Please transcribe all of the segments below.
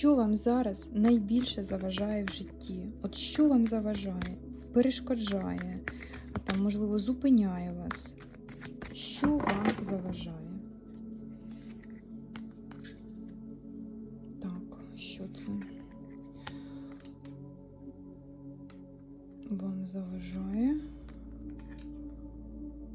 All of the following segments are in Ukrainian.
що вам зараз найбільше заважає в житті? От що вам заважає, перешкоджає, там, можливо, зупиняє вас? Що вам заважає? Так, що це? Вам заважає?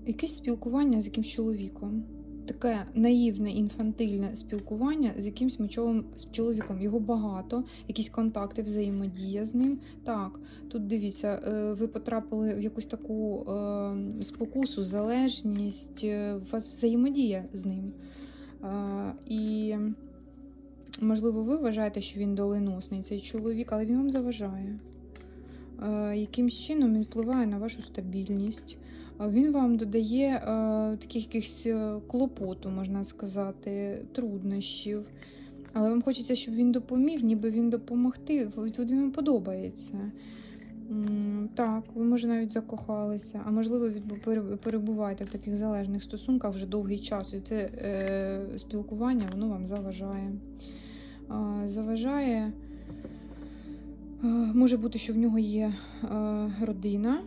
Якесь спілкування з якимсь чоловіком. Таке наївне, інфантильне спілкування з якимсь мечовим з чоловіком. Його багато, якісь контакти, взаємодія з ним. Так, тут дивіться, е, ви потрапили в якусь таку е, спокусу, залежність, е, у вас взаємодія з ним. І, можливо, ви вважаєте, що він доленосний, цей чоловік, але він вам заважає. Якимсь чином він впливає на вашу стабільність. Він вам додає е, таких якихось е, клопоту, можна сказати, труднощів. Але вам хочеться, щоб він допоміг, ніби він допомогти. От Він вам подобається. Так, ви може навіть закохалися, а можливо, перебуваєте в таких залежних стосунках вже довгий час. І це е, спілкування воно вам заважає. А, заважає. е, Може бути, що в нього є е, родина.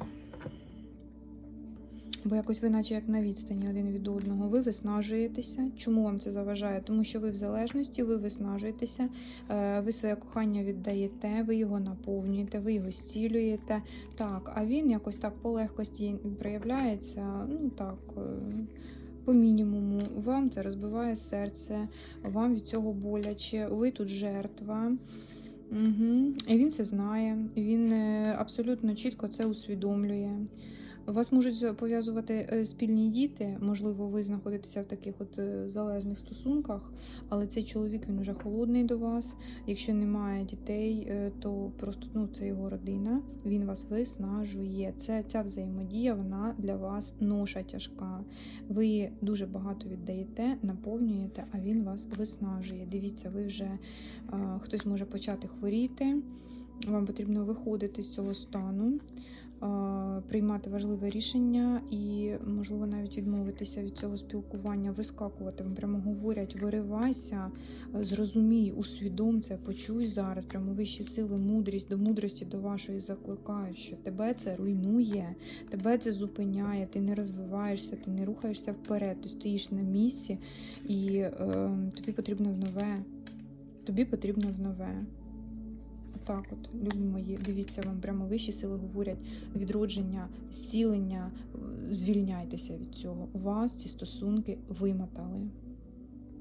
Бо якось ви, наче як на відстані один від одного, ви виснажуєтеся. Чому вам це заважає? Тому що ви в залежності, ви виснажуєтеся, е, ви своє кохання віддаєте, ви його наповнюєте, ви його зцілюєте. Так, а він якось так по легкості проявляється. Ну так. е, По мінімуму, вам це розбиває серце, вам від цього боляче, ви тут жертва. Угу. І він це знає, він е, абсолютно чітко це усвідомлює. Вас можуть пов'язувати е, спільні діти, можливо, ви знаходитеся в таких от е, залежних стосунках, але цей чоловік він вже холодний до вас. Якщо немає дітей, е, то просто ну, це його родина, він вас виснажує. Це ця взаємодія, вона для вас ноша тяжка. Ви дуже багато віддаєте, наповнюєте, а він вас виснажує. Дивіться, ви вже хтось може почати хворіти. Вам потрібно виходити з цього стану приймати важливе рішення і, можливо, навіть відмовитися від цього спілкування, вискакувати. Вам прямо говорять, виривайся, е, зрозумій, усвідом це, почуй зараз, прямо вищі сили, мудрість до мудрості до вашої закликають, що тебе це руйнує, тебе це зупиняє, ти не розвиваєшся, ти не рухаєшся вперед, ти стоїш на місці, і е, тобі потрібно в нове. Тобі потрібно в нове. Отак, от, любі мої, дивіться, вам прямо вищі сили говорять відродження, зцілення, е, звільняйтеся від цього. У вас ці стосунки вимотали.